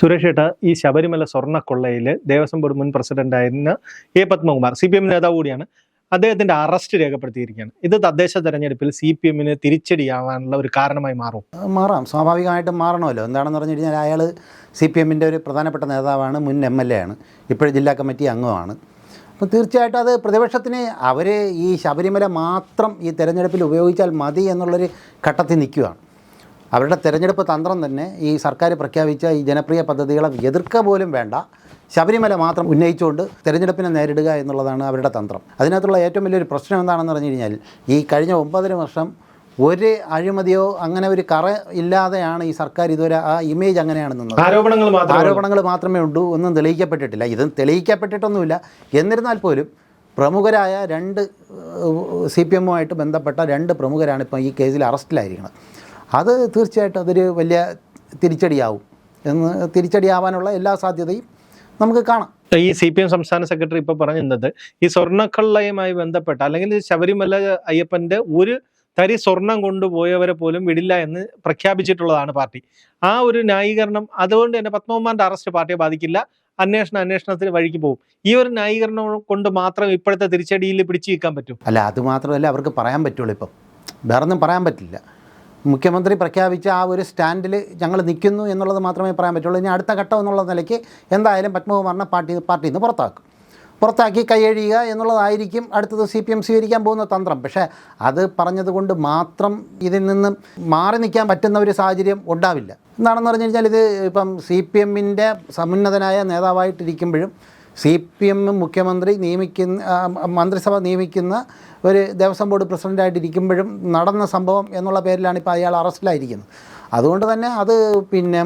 സുരേഷ് ഏട്ട ഈ ശബരിമല സ്വർണക്കൊള്ളയിൽ ദേവസ്വം ബോർഡ് മുൻ പ്രസിഡന്റായിരുന്ന A Padmakumar C P M നേതാവ് കൂടിയാണ് അദ്ദേഹത്തിന്റെ അറസ്റ്റ് രേഖപ്പെടുത്തിയിരിക്കുകയാണ്. ഇത് തദ്ദേശ തെരഞ്ഞെടുപ്പിൽ സി പി എമ്മിന് തിരിച്ചടിയാവാനുള്ള ഒരു കാരണമായി മാറും. മാറാം. സ്വാഭാവികമായിട്ടും മാറണമല്ലോ. എന്താണെന്ന് പറഞ്ഞു കഴിഞ്ഞാൽ അയാൾ സി പി എമ്മിന്റെ ഒരു പ്രധാനപ്പെട്ട നേതാവാണ് മുൻ എം എൽ എ ആണ്. ഇപ്പോഴും ജില്ലാ കമ്മിറ്റി അംഗമാണ്. അപ്പോൾ തീർച്ചയായിട്ടും അത് പ്രതിപക്ഷത്തിന് അവർ ഈ ശബരിമല മാത്രം ഈ തെരഞ്ഞെടുപ്പിൽ ഉപയോഗിച്ചാൽ മതി എന്നുള്ളൊരു ഘട്ടത്തിൽ നിൽക്കുകയാണ്. അവരുടെ തിരഞ്ഞെടുപ്പ് തന്ത്രം തന്നെ ഈ സർക്കാർ പ്രഖ്യാപിച്ച ഈ ജനപ്രിയ പദ്ധതികളെ എതിർക്കുക പോലും വേണ്ട. ശബരിമല മാത്രം ഉന്നയിച്ചുകൊണ്ട് തിരഞ്ഞെടുപ്പിനെ നേരിടുക എന്നുള്ളതാണ് അവരുടെ തന്ത്രം. അതിനകത്തുള്ള ഏറ്റവും വലിയൊരു പ്രശ്നം എന്താണെന്ന് പറഞ്ഞു കഴിഞ്ഞാൽ ഈ കഴിഞ്ഞ ഒമ്പതര വർഷം ഒരു അഴിമതിയോ അങ്ങനെ ഒരു കറ ഇല്ലാതെയാണ് ഈ സർക്കാർ ഇതുവരെ ആ ഇമേജ് അങ്ങനെയാണ് നിന്നത്. ആരോപണങ്ങൾ ആരോപണങ്ങൾ മാത്രമേ ഉള്ളൂ ഒന്നും തെളിയിക്കപ്പെട്ടിട്ടില്ല. ഇതും തെളിയിക്കപ്പെട്ടിട്ടൊന്നുമില്ല. എന്നിരുന്നാൽ പോലും പ്രമുഖരായ രണ്ട് സി പി എമ്മുമായിട്ട് ബന്ധപ്പെട്ട രണ്ട് പ്രമുഖരാണ് ഇപ്പോൾ ഈ കേസിൽ അറസ്റ്റിലായിരിക്കുന്നത്. അത് തീർച്ചയായിട്ടും അതൊരു വലിയ തിരിച്ചടിയാവും. എന്ന് തിരിച്ചടിയാവാനുള്ള എല്ലാ സാധ്യതയും നമുക്ക് കാണാം. ഈ സി പി എം സംസ്ഥാന സെക്രട്ടറി ഇപ്പോൾ പറഞ്ഞിരുന്നത് ഈ സ്വർണക്കള്ളയുമായി ബന്ധപ്പെട്ട അല്ലെങ്കിൽ ശബരിമല അയ്യപ്പന്റെ ഒരു തരി സ്വർണം കൊണ്ടുപോയവരെ പോലും വിടില്ല എന്ന് പ്രഖ്യാപിച്ചിട്ടുള്ളതാണ് പാർട്ടി. ആ ഒരു ന്യായീകരണം അതുകൊണ്ട് തന്നെ പത്മകുമാറിന്റെ അറസ്റ്റ് പാർട്ടിയെ ബാധിക്കില്ല. അന്വേഷണം അന്വേഷണത്തിന് വഴിക്ക് പോകും. ഈ ഒരു ന്യായീകരണം കൊണ്ട് മാത്രം ഇപ്പോഴത്തെ തിരിച്ചടിയിൽ പിടിച്ചു നിൽക്കാൻ പറ്റും? അല്ല അത് മാത്രമല്ല അവർക്ക് പറയാൻ പറ്റുള്ളൂ ഇപ്പം. വേറൊന്നും പറയാൻ പറ്റില്ല. മുഖ്യമന്ത്രി പ്രഖ്യാപിച്ച ആ ഒരു സ്റ്റാൻഡിൽ ഞങ്ങൾ നിൽക്കുന്നു എന്നുള്ളത് മാത്രമേ പറയാൻ പറ്റുള്ളൂ. ഇനി അടുത്ത ഘട്ടം എന്നുള്ള നിലയ്ക്ക് എന്തായാലും പത്മകുമാറിനെ പാർട്ടി പാർട്ടിയിൽ നിന്ന് പുറത്താക്കും പുറത്താക്കി കൈയഴിയുക എന്നുള്ളതായിരിക്കും അടുത്തത് സി പി എം സ്വീകരിക്കാൻ പോകുന്ന തന്ത്രം. പക്ഷേ അത് പറഞ്ഞതുകൊണ്ട് മാത്രം ഇതിൽ നിന്നും മാറി നിൽക്കാൻ പറ്റുന്ന ഒരു സാഹചര്യം ഉണ്ടാവില്ല. എന്താണെന്ന് പറഞ്ഞു കഴിഞ്ഞാൽ ഇത് ഇപ്പം സി പി എമ്മിന്റെ സമുന്നതനായ നേതാവായിട്ടിരിക്കുമ്പോഴും സി പി എം മുഖ്യമന്ത്രി നിയമിക്കുന്ന മന്ത്രിസഭ നിയമിക്കുന്ന ഒരു ദേവസ്വം ബോർഡ് പ്രസിഡന്റായിട്ടിരിക്കുമ്പോഴും നടന്ന സംഭവം എന്നുള്ള പേരിലാണ് ഇപ്പോൾ അയാൾ അറസ്റ്റിലായിരിക്കുന്നത്. അതുകൊണ്ട് തന്നെ അത് പിന്നെ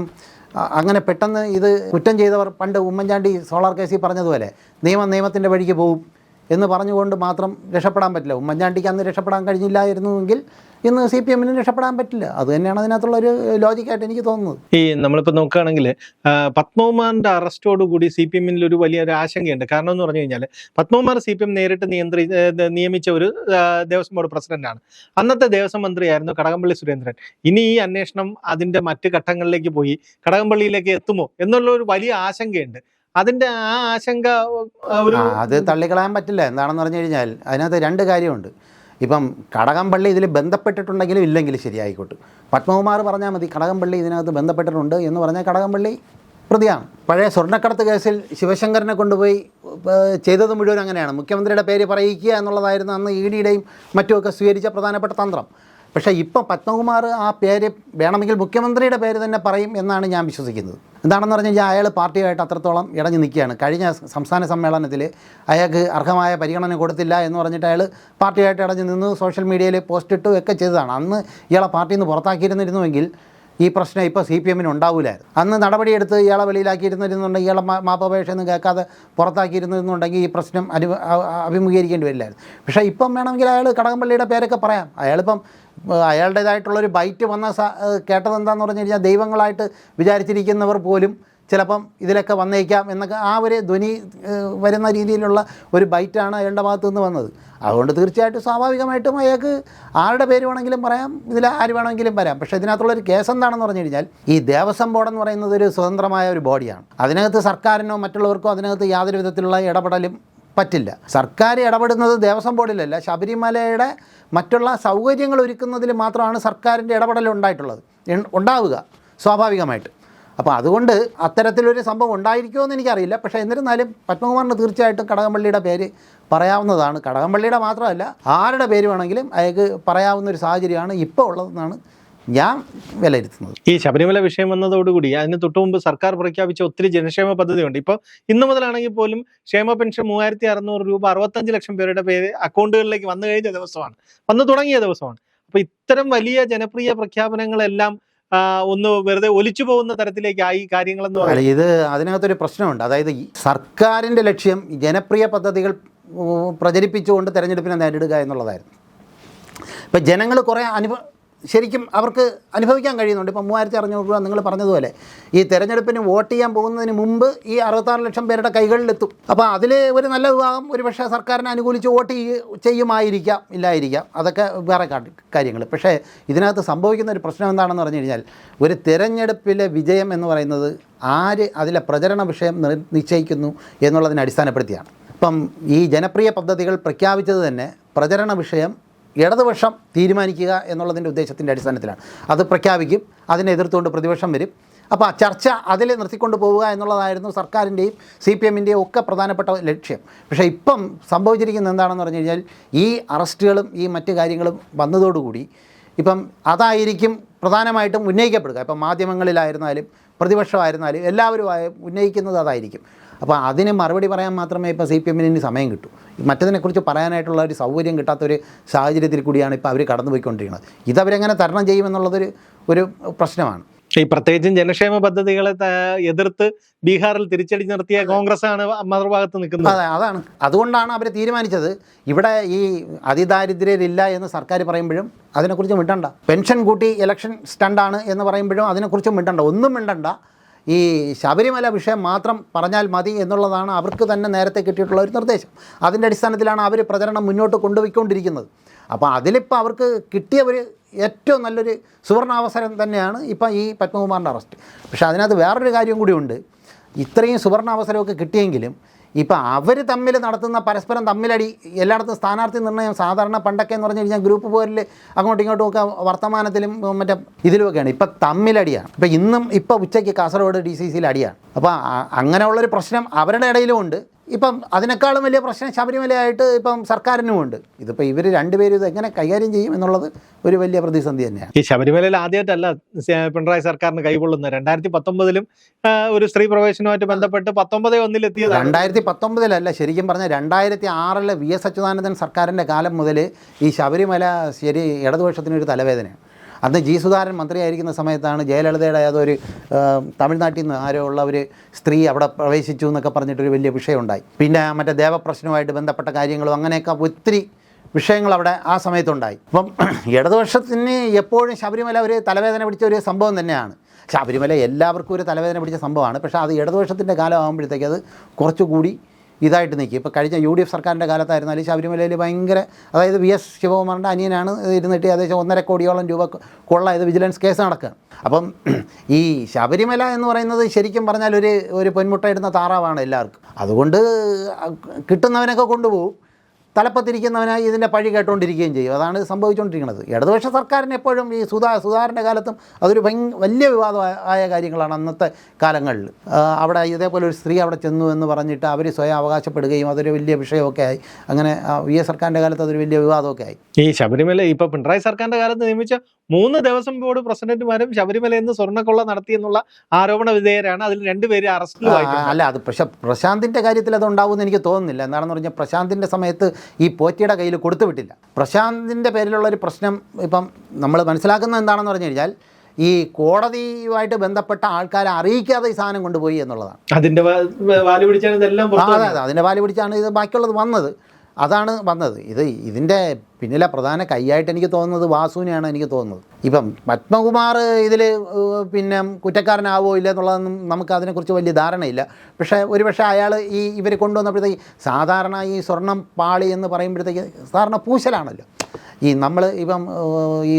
അങ്ങനെ പെട്ടെന്ന് ഇത് കുറ്റം ചെയ്തവർ പണ്ട് ഉമ്മൻചാണ്ടി സോളാർ കേസിൽ പറഞ്ഞതുപോലെ നിയമം നിയമത്തിന്റെ വഴിക്ക് പോകും. എന്ന് പറഞ്ഞുകൊണ്ട് മാത്രം രക്ഷപ്പെടാൻ പറ്റില്ല. ഉമ്മൻചാണ്ടിക്ക് അന്ന് രക്ഷപ്പെടാൻ കഴിഞ്ഞില്ലായിരുന്നുവെങ്കിൽ ഇന്ന് സി പി എമ്മിന് രക്ഷപ്പെടാൻ പറ്റില്ല. അത് തന്നെയാണ് അതിനകത്തുള്ള ഒരു ലോജിക്കായിട്ട് എനിക്ക് തോന്നുന്നത്. ഈ നമ്മളിപ്പോൾ നോക്കുകയാണെങ്കിൽ പത്മകുമാറിന്റെ അറസ്റ്റോടുകൂടി സി പി എമ്മിൽ ഒരു വലിയൊരു ആശങ്കയുണ്ട്. കാരണം എന്ന് പറഞ്ഞു കഴിഞ്ഞാൽ പത്മകുമാർ സി പി എം നേരിട്ട് നിയന്ത്രി നിയമിച്ച ഒരു ദേവസ്വം ബോർഡ് പ്രസിഡന്റാണ്. അന്നത്തെ ദേവസ്വം മന്ത്രിയായിരുന്നു കടകംപള്ളി സുരേന്ദ്രൻ. ഇനി ഈ അന്വേഷണം അതിന്റെ മറ്റ് ഘട്ടങ്ങളിലേക്ക് പോയി കടകംപള്ളിയിലേക്ക് എത്തുമോ എന്നുള്ള ഒരു വലിയ ആശങ്കയുണ്ട്. അതിന്റെ ആ ആശങ്ക അത് തള്ളിക്കളയാൻ പറ്റില്ല. എന്താണെന്ന് പറഞ്ഞു കഴിഞ്ഞാൽ അതിനകത്ത് രണ്ട് കാര്യമുണ്ട്. ഇപ്പം കടകംപള്ളി ഇതിൽ ബന്ധപ്പെട്ടിട്ടുണ്ടെങ്കിലും ഇല്ലെങ്കിലും ശരിയായിക്കോട്ടെ. പത്മകുമാർ പറഞ്ഞാൽ മതി കടകംപള്ളി ഇതിനകത്ത് ബന്ധപ്പെട്ടിട്ടുണ്ട് എന്ന് പറഞ്ഞാൽ കടകംപള്ളി പ്രതിയാണ്. പഴയ സ്വർണക്കടത്ത് കേസിൽ ശിവശങ്കരനെ കൊണ്ടുപോയി ചെയ്തത് മുഴുവൻ അങ്ങനെയാണ്. മുഖ്യമന്ത്രിയുടെ പേര് പറയിക്കുക എന്നുള്ളതായിരുന്നു അന്ന് ഇ ഡിയുടെയും മറ്റുമൊക്കെ സ്വീകരിച്ച പ്രധാനപ്പെട്ട തന്ത്രം. പക്ഷേ ഇപ്പോൾ പത്മകുമാർ ആ പേര് വേണമെങ്കിൽ മുഖ്യമന്ത്രിയുടെ പേര് തന്നെ പറയും എന്നാണ് ഞാൻ വിശ്വസിക്കുന്നത്. എന്താണെന്ന് പറഞ്ഞു കഴിഞ്ഞാൽ അയാൾ പാർട്ടിയായിട്ട് അത്രത്തോളം ഇടഞ്ഞു നിൽക്കുകയാണ്. കഴിഞ്ഞ സംസ്ഥാന സമ്മേളനത്തിൽ അയാൾക്ക് അർഹമായ പരിഗണന കൊടുത്തില്ല എന്ന് പറഞ്ഞിട്ട് അയാൾ പാർട്ടിയായിട്ട് ഇടഞ്ഞു നിന്ന് സോഷ്യൽ മീഡിയയിൽ പോസ്റ്റ് ഇട്ടു ഒക്കെ ചെയ്തതാണ്. അന്ന് ഇയാളെ പാർട്ടിയിൽ നിന്ന് പുറത്താക്കിയിരുന്നിരുന്നുവെങ്കിൽ ഈ പ്രശ്നം ഇപ്പോൾ സി പി എമ്മിന് ഉണ്ടാവില്ലായിരുന്നു. അന്ന് നടപടിയെടുത്ത് ഇയാളെ വെളിയിലാക്കിയിരുന്നിരുന്നുണ്ടെങ്കിൽ ഇയാളെ മാപ്പപേക്ഷയൊന്നും കേൾക്കാതെ പുറത്താക്കിയിരുന്നിരുന്നുണ്ടെങ്കിൽ ഈ പ്രശ്നം അനു അഭിമുഖീകരിക്കേണ്ടി വരില്ലായിരുന്നു. പക്ഷേ ഇപ്പം വേണമെങ്കിൽ അയാൾ കടകംപള്ളിയുടെ പേരൊക്കെ പറയാം. അയാളിപ്പം അയാളുടേതായിട്ടുള്ളൊരു ബൈറ്റ് വന്ന കേട്ടതെന്താന്ന് പറഞ്ഞു കഴിഞ്ഞാൽ ദൈവങ്ങളായിട്ട് വിചാരിച്ചിരിക്കുന്നവർ പോലും ചിലപ്പം ഇതിലൊക്കെ വന്നേക്കാം എന്നൊക്കെ ആ ഒരു ധ്വനി വരുന്ന രീതിയിലുള്ള ഒരു ബൈറ്റാണ് അയാളുടെ ഭാഗത്തു നിന്ന് വന്നത്. അതുകൊണ്ട് തീർച്ചയായിട്ടും സ്വാഭാവികമായിട്ടും അയാൾക്ക് ആരുടെ പേര് വേണമെങ്കിലും പറയാം ഇതിൽ ആര് വേണമെങ്കിലും പറയാം പക്ഷേ ഇതിനകത്തുള്ളൊരു കേസ് എന്താണെന്ന് പറഞ്ഞു കഴിഞ്ഞാൽ ഈ ദേവസ്വം ബോർഡ് എന്ന് പറയുന്നത് ഒരു സ്വതന്ത്രമായ ഒരു ബോഡിയാണ്. അതിനകത്ത് സർക്കാരിനോ മറ്റുള്ളവർക്കോ അതിനകത്ത് യാതൊരു വിധത്തിലുള്ള ഇടപെടലും പറ്റില്ല. സർക്കാർ ഇടപെടുന്നത് ദേവസ്വം ബോർഡിലല്ല. ശബരിമലയുടെ മറ്റുള്ള സൗകര്യങ്ങൾ ഒരുക്കുന്നതിൽ മാത്രമാണ് സർക്കാരിന്റെ ഇടപെടൽ ഉണ്ടായിട്ടുള്ളത്. ഉണ്ടാവുക സ്വാഭാവികമായിട്ട്. അപ്പോൾ അതുകൊണ്ട് അത്തരത്തിലൊരു സംഭവം ഉണ്ടായിരിക്കുമോ എന്ന് എനിക്കറിയില്ല. പക്ഷേ എന്നിരുന്നാലും പത്മകുമാറിന് തീർച്ചയായിട്ടും കടകംപള്ളിയുടെ പേര് പറയാവുന്നതാണ്. കടകംപള്ളിയുടെ മാത്രമല്ല ആരുടെ പേര് വേണമെങ്കിലും അയാൾക്ക് പറയാവുന്ന ഒരു സാഹചര്യമാണ് ഇപ്പോൾ ഉള്ളതെന്നാണ് ഞാൻ വിലയിരുത്തുന്നത്. ഈ ശബരിമല വിഷയം വന്നതോടുകൂടി അതിന് തൊട്ടു മുമ്പ് സർക്കാർ പ്രഖ്യാപിച്ച ഒത്തിരി ജനക്ഷേമ പദ്ധതിയുണ്ട്. ഇപ്പോൾ ഇന്ന് മുതലാണെങ്കിൽ പോലും ക്ഷേമ പെൻഷൻ മൂവായിരത്തി അറുന്നൂറ് രൂപ അറുപത്തഞ്ച് ലക്ഷം പേരുടെ പേര് അക്കൗണ്ടുകളിലേക്ക് വന്നു കഴിഞ്ഞ ദിവസമാണ്. വന്നു തുടങ്ങിയ ദിവസമാണ്. അപ്പോൾ ഇത്തരം വലിയ ജനപ്രിയ പ്രഖ്യാപനങ്ങളെല്ലാം ഒന്ന് വെറുതെ ഒലിച്ചു പോകുന്ന തരത്തിലേക്കായി കാര്യങ്ങളെന്ന് പറയുന്നത്. ഇത് അതിനകത്തൊരു പ്രശ്നമുണ്ട്. അതായത് സർക്കാരിന്റെ സർക്കാരിന്റെ ലക്ഷ്യം ജനപ്രിയ പദ്ധതികൾ പ്രചരിപ്പിച്ചുകൊണ്ട് തെരഞ്ഞെടുപ്പിനെ നേരിടുക എന്നുള്ളതായിരുന്നു. ഇപ്പം ജനങ്ങൾ കുറേ അനുഭവ ശരിക്കും അവർക്ക് അനുഭവിക്കാൻ കഴിയുന്നുണ്ട്. ഇപ്പം മൂവായിരത്തി അറുന്നൂറ് രൂപ നിങ്ങൾ പറഞ്ഞതുപോലെ ഈ തെരഞ്ഞെടുപ്പിന് വോട്ട് ചെയ്യാൻ പോകുന്നതിന് മുമ്പ് ഈ അറുപത്താറ് ലക്ഷം പേരുടെ കൈകളിലെത്തും. അപ്പോൾ അതിൽ ഒരു നല്ല വിഭാഗം ഒരു പക്ഷേ സർക്കാരിനെ അനുകൂലിച്ച് വോട്ട് ചെയ്യ- ചെയ്യുമായിരിക്കാം ഇല്ലായിരിക്കാം. അതൊക്കെ വേറെ കാര്യങ്ങൾ. പക്ഷേ ഇതിനകത്ത് സംഭവിക്കുന്ന ഒരു പ്രശ്നം എന്താണെന്ന് പറഞ്ഞു കഴിഞ്ഞാൽ ഒരു തെരഞ്ഞെടുപ്പിലെ വിജയം എന്ന് പറയുന്നത് ആര് അതിലെ പ്രചരണ വിഷയം നിശ്ചയിക്കുന്നു എന്നുള്ളതിനെ അടിസ്ഥാനപ്പെടുത്തിയാണ്. ഇപ്പം ഈ ജനപ്രിയ പദ്ധതികൾ പ്രഖ്യാപിച്ചത് തന്നെ പ്രചരണ വിഷയം ഇടതുപക്ഷം തീരുമാനിക്കുക എന്നുള്ളതിന്റെ ഉദ്ദേശത്തിന്റെ അടിസ്ഥാനത്തിലാണ്. അത് പ്രഖ്യാപിക്കും അതിനെ എതിർത്തുകൊണ്ട് പ്രതിപക്ഷം വരും. അപ്പോൾ ചർച്ച അതിൽ നിർത്തിക്കൊണ്ട് പോവുക എന്നുള്ളതായിരുന്നു സർക്കാരിന്റെയും സി പി എമ്മിന്റെയും ഒക്കെ പ്രധാനപ്പെട്ട ലക്ഷ്യം. പക്ഷേ ഇപ്പം സംഭവിച്ചിരിക്കുന്നത് എന്താണെന്ന് പറഞ്ഞു കഴിഞ്ഞാൽ ഈ അറസ്റ്റുകളും ഈ മറ്റു കാര്യങ്ങളും വന്നതോടുകൂടി ഇപ്പം അതായിരിക്കും പ്രധാനമായിട്ടും ഉന്നയിക്കപ്പെടുക. ഇപ്പം മാധ്യമങ്ങളിലായിരുന്നാലും പ്രതിപക്ഷമായിരുന്നാലും എല്ലാവരും ഉന്നയിക്കുന്നത് അതായിരിക്കും. അപ്പോൾ അതിന് മറുപടി പറയാൻ മാത്രമേ ഇപ്പോൾ സി പി എമ്മിന് ഇനി സമയം കിട്ടൂ. മറ്റതിനെക്കുറിച്ച് പറയാനായിട്ടുള്ള ഒരു സൗകര്യം കിട്ടാത്തൊരു സാഹചര്യത്തിൽ കൂടിയാണ് ഇപ്പോൾ അവർ കടന്നുപോയിക്കൊണ്ടിരിക്കുന്നത്. ഇതവരെങ്ങനെ തരണം ചെയ്യുമെന്നുള്ളതൊരു ഒരു പ്രശ്നമാണ്. ഈ പ്രത്യേകിച്ചും ജനക്ഷേമ പദ്ധതികളെ എതിർത്ത് ബീഹാറിൽ തിരിച്ചടി നിർത്തിയ കോൺഗ്രസ് ആണ് മറുഭാഗത്ത് നിൽക്കുന്നത്. അതെ അതാണ്. അതുകൊണ്ടാണ് അവർ തീരുമാനിച്ചത്. ഇവിടെ ഈ അതിദാരിദ്ര്യരില്ല എന്ന് സർക്കാർ പറയുമ്പോഴും അതിനെക്കുറിച്ച് മിണ്ടണ്ട. പെൻഷൻ കൂട്ടി ഇലക്ഷൻ സ്റ്റണ്ടാണ് എന്ന് പറയുമ്പോഴും അതിനെക്കുറിച്ച് മിണ്ടണ്ട. ഒന്നും മിണ്ടണ്ട. ഈ ശബരിമല വിഷയം മാത്രം പറഞ്ഞാൽ മതി എന്നുള്ളതാണ് അവർക്ക് തന്നെ നേരത്തെ കിട്ടിയിട്ടുള്ള ഒരു നിർദ്ദേശം. അതിന്റെ അടിസ്ഥാനത്തിലാണ് അവർ പ്രചരണം മുന്നോട്ട് കൊണ്ടുപോയിക്കൊണ്ടിരിക്കുന്നത്. അപ്പോൾ അതിലിപ്പോൾ അവർക്ക് കിട്ടിയ ഒരു ഏറ്റവും നല്ലൊരു സുവർണാവസരം തന്നെയാണ് ഇപ്പം ഈ പത്മകുമാറിന്റെ അറസ്റ്റ്. പക്ഷേ അതിനകത്ത് വേറൊരു കാര്യം കൂടിയുണ്ട്. ഇത്രയും സുവർണാവസരമൊക്കെ കിട്ടിയെങ്കിലും ഇപ്പം അവർ തമ്മിൽ നടത്തുന്ന പരസ്പരം തമ്മിലടി എല്ലായിടത്തും സ്ഥാനാർത്ഥി നിർണയം സാധാരണ പണ്ടൊക്കെ എന്ന് പറഞ്ഞു കഴിഞ്ഞാൽ ഗ്രൂപ്പ് പോരിൽ അങ്ങോട്ടും ഇങ്ങോട്ടും ഒക്കെ വർത്തമാനത്തിലും മറ്റേ ഇതിലുമൊക്കെയാണ്. ഇപ്പം തമ്മിലടിയാണ്. ഇപ്പം ഇന്നും ഇപ്പം ഉച്ചയ്ക്ക് കാസർഗോഡ് ഡി സി സിയിൽ അടിയാണ്. അപ്പോൾ അങ്ങനെയുള്ളൊരു പ്രശ്നം അവരുടെ ഇടയിലും ഉണ്ട്. ഇപ്പം അതിനേക്കാളും വലിയ പ്രശ്നം ശബരിമലയായിട്ട് ഇപ്പം സർക്കാരിനും ഉണ്ട് ഇതിപ്പോൾ ഇവർ രണ്ടുപേരും ഇത് എങ്ങനെ കൈകാര്യം ചെയ്യും എന്നുള്ളത് ഒരു വലിയ പ്രതിസന്ധി തന്നെയാണ്. ഈ ശബരിമലയിൽ ആദ്യമായിട്ടല്ല പിണറായി സർക്കാരിന് കൈകൊള്ളുന്നത്. രണ്ടായിരത്തി പത്തൊമ്പതിലും ഒരു സ്ത്രീ പ്രവേശനവുമായിട്ട് ബന്ധപ്പെട്ട് പത്തൊമ്പത് ഒന്നിലെത്തിയത് രണ്ടായിരത്തി പത്തൊമ്പതിലല്ല ശരിക്കും പറഞ്ഞാൽ രണ്ടായിരത്തി ആറിലെ വി എസ് അച്യുതാനന്ദൻ സർക്കാരിന്റെ കാലം മുതൽ ഈ ശബരിമല ശരി ഇടതുപക്ഷത്തിനൊരു തലവേദനയാണ്. അന്ന് ജി സുധാകരൻ മന്ത്രിയായിരിക്കുന്ന സമയത്താണ് ജയലളിതയുടെ അതൊരു തമിഴ്നാട്ടിൽ നിന്ന് ആരോ ഉള്ള ഒരു സ്ത്രീ അവിടെ പ്രവേശിച്ചു എന്നൊക്കെ പറഞ്ഞിട്ടൊരു വലിയ വിഷയമുണ്ടായി. പിന്നെ മറ്റേ ദേവപ്രശ്നവുമായിട്ട് ബന്ധപ്പെട്ട കാര്യങ്ങളും അങ്ങനെയൊക്കെ ഒത്തിരി വിഷയങ്ങൾ അവിടെ ആ സമയത്തുണ്ടായി. അപ്പം ഇടതുപക്ഷത്തിന് എപ്പോഴും ശബരിമല ഒരു തലവേദന പിടിച്ച ഒരു സംഭവം തന്നെയാണ്. ശബരിമല എല്ലാവർക്കും ഒരു തലവേദന പിടിച്ച സംഭവമാണ്. പക്ഷേ അത് ഇടതുപക്ഷത്തിന്റെ കാലം ആകുമ്പോഴത്തേക്ക് അത് കുറച്ചുകൂടി ഇതായിട്ട് നിൽക്കും. ഇപ്പോൾ കഴിഞ്ഞ യു ഡി എഫ് സർക്കാരിന്റെ കാലത്തായിരുന്നാലും ശബരിമലയിൽ ഭയങ്കര അതായത് വി എസ് ശിവകുമാറിന്റെ അനിയനാണ് ഇരുന്നിട്ട് ഏകദേശം ഒന്നര കോടിയോളം രൂപ കൊള്ള ഇത് വിജിലൻസ് കേസ് നടക്കുക. അപ്പം ഈ ശബരിമല എന്ന് പറയുന്നത് ശരിക്കും പറഞ്ഞാൽ ഒരു ഒരു പൊന്മുട്ടയിടുന്ന താറാവാണ് എല്ലാവർക്കും. അതുകൊണ്ട് കിട്ടുന്നവനൊക്കെ കൊണ്ടുപോകും. തലപ്പത്തിരിക്കുന്നവനായി ഇതിന്റെ പഴി കേട്ടുകൊണ്ടിരിക്കുകയും ചെയ്യും. അതാണ് സംഭവിച്ചുകൊണ്ടിരിക്കുന്നത്. ഇടതുപക്ഷ സർക്കാരിന് എപ്പോഴും ഈ സുധാ സുധാകരന്റെ കാലത്തും അതൊരു വലിയ വിവാദമായ ആയ കാര്യങ്ങളാണ് അന്നത്തെ കാലങ്ങളിൽ. അവിടെ ഇതേപോലെ ഒരു സ്ത്രീ അവിടെ ചെന്നു എന്ന് പറഞ്ഞിട്ട് അവർ സ്വയം അവകാശപ്പെടുകയും അതൊരു വലിയ വിഷയമൊക്കെ ആയി. അങ്ങനെ വി എസ് സർക്കാരിന്റെ കാലത്ത് അതൊരു വലിയ വിവാദമൊക്കെ ആയി. ഈ ശബരിമല ഇപ്പോൾ പിണറായി സർക്കാരിന്റെ കാലത്ത് നിയമിച്ച മൂന്ന് ദിവസം ബോർഡ് പ്രസിഡന്റുമാരും ശബരിമലയിൽ നിന്ന് സ്വർണക്കൊള്ള നടത്തിയെന്നുള്ള ആരോപണ വിധേയരാണ്. അതിൽ രണ്ടുപേരെ അറസ്റ്റ് അല്ല അത് പക്ഷെ പ്രശാന്തിന്റെ കാര്യത്തിൽ അത് ഉണ്ടാവുമെന്ന് എനിക്ക് തോന്നുന്നില്ല. എന്താണെന്ന് പറഞ്ഞാൽ പ്രശാന്തിന്റെ സമയത്ത് ഈ പോറ്റിയുടെ കയ്യിൽ കൊടുത്തു വിട്ടില്ല. പ്രശാന്തിന്റെ പേരിലുള്ള ഒരു പ്രശ്നം ഇപ്പം നമ്മൾ മനസ്സിലാക്കുന്നത് എന്താണെന്ന് പറഞ്ഞു കഴിഞ്ഞാൽ ഈ കോടതിയുമായിട്ട് ബന്ധപ്പെട്ട ആൾക്കാരെ അറിയിക്കാതെ ഈ സാധനം കൊണ്ടുപോയി എന്നുള്ളതാണ്. അതിന്റെ വാൽ പിടിച്ചാണ് ഇതെല്ലാം അതെ അതെ. അതിന്റെ പാൽ പിടിച്ചാണ് ഇത് ബാക്കിയുള്ളത് വന്നത്. അതാണ് വന്നത്. ഇത് ഇതിന്റെ പിന്നിലെ പ്രധാന കൈയായിട്ട് എനിക്ക് തോന്നുന്നത് വാസുവിനെയാണ് എനിക്ക് തോന്നുന്നത്. ഇപ്പം പത്മകുമാർ ഇതിൽ പിന്നെ കുറ്റക്കാരനാവോ ഇല്ല എന്നുള്ളതൊന്നും നമുക്ക് അതിനെക്കുറിച്ച് വലിയ ധാരണയില്ല. പക്ഷേ ഒരുപക്ഷെ അയാൾ ഈ ഇവർ കൊണ്ടുവന്നപ്പോഴത്തേക്ക് സാധാരണ ഈ സ്വർണം പാളി എന്ന് പറയുമ്പോഴത്തേക്ക് സാധാരണ പൂശലാണല്ലോ. ഈ നമ്മൾ ഇപ്പം ഈ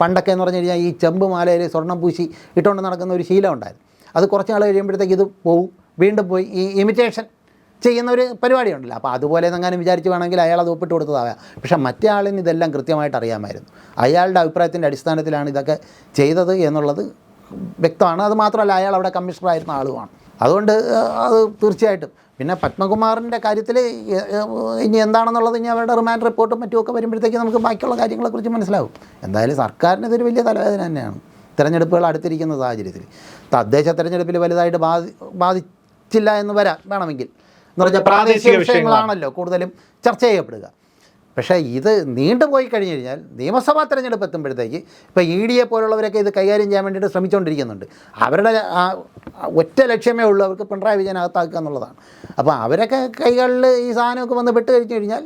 പണ്ടൊക്കെ എന്ന് പറഞ്ഞു കഴിഞ്ഞാൽ ഈ ചെമ്പ് മാലയിൽ സ്വർണം പൂശി ഇട്ടുകൊണ്ട് നടക്കുന്ന ഒരു ശീലം ഉണ്ടായിരുന്നു. അത് കുറച്ച് നാൾ കഴിയുമ്പോഴത്തേക്ക് ഇത് പോവും. വീണ്ടും പോയി. ഈ ഇമിറ്റേഷൻ ചെയ്യുന്ന ഒരു പരിപാടിയുണ്ടല്ലോ. അപ്പോൾ അതുപോലെ എന്നെങ്ങാനും വിചാരിച്ച് വേണമെങ്കിൽ അയാൾ അത് ഒപ്പിട്ട് കൊടുത്തതാകാം. പക്ഷേ മറ്റേ ആളിന് ഇതെല്ലാം കൃത്യമായിട്ട് അറിയാമായിരുന്നു. അയാളുടെ അഭിപ്രായത്തിന്റെ അടിസ്ഥാനത്തിലാണ് ഇതൊക്കെ ചെയ്തത് എന്നുള്ളത് വ്യക്തമാണ്. അത് മാത്രമല്ല അയാൾ അവിടെ കമ്മീഷണറായിരുന്ന ആളുമാണ്. അതുകൊണ്ട് അത് തീർച്ചയായിട്ടും. പിന്നെ പത്മകുമാറിന്റെ കാര്യത്തിൽ ഇനി എന്താണെന്നുള്ളത് ഇനി അവരുടെ റിമാൻഡ് റിപ്പോർട്ടും മറ്റുമൊക്കെ വരുമ്പോഴത്തേക്ക് നമുക്ക് ബാക്കിയുള്ള കാര്യങ്ങളെക്കുറിച്ച് മനസ്സിലാവും. എന്തായാലും സർക്കാരിന് ഇതൊരു വലിയ തലവേദന തന്നെയാണ്. തിരഞ്ഞെടുപ്പുകൾ അടുത്തിരിക്കുന്ന സാഹചര്യത്തിൽ. തദ്ദേശ തിരഞ്ഞെടുപ്പിൽ വലുതായിട്ട് ബാധി ബാധിച്ചില്ല എന്ന് വരാം വേണമെങ്കിൽ. എന്ന് പറഞ്ഞാൽ പ്രാദേശിക വിഷയങ്ങളാണല്ലോ കൂടുതലും ചർച്ച ചെയ്യപ്പെടുക. പക്ഷേ ഇത് നീണ്ടുപോയി കഴിഞ്ഞ് കഴിഞ്ഞാൽ നിയമസഭാ തെരഞ്ഞെടുപ്പ് എത്തുമ്പോഴത്തേക്ക് ഇപ്പോൾ ഇ ഡിയെ പോലുള്ളവരൊക്കെ ഇത് കൈകാര്യം ചെയ്യാൻ വേണ്ടിയിട്ട് ശ്രമിച്ചുകൊണ്ടിരിക്കുന്നുണ്ട് അവരുടെ ആ ഒറ്റ ലക്ഷ്യമേ ഉള്ളൂ അവർക്ക് പിണറായി വിജയൻ അകത്താക്കുക എന്നുള്ളതാണ്. അപ്പോൾ അവരൊക്കെ കൈകളിൽ ഈ സാധനമൊക്കെ വന്ന് പെട്ട് കഴിഞ്ഞ് കഴിഞ്ഞാൽ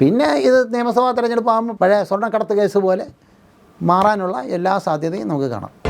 പിന്നെ ഇത് നിയമസഭാ തെരഞ്ഞെടുപ്പ് ആകുമ്പോൾ പഴയ സ്വർണക്കടത്ത് കേസ് പോലെ മാറാനുള്ള എല്ലാ സാധ്യതയും നമുക്ക് കാണാം.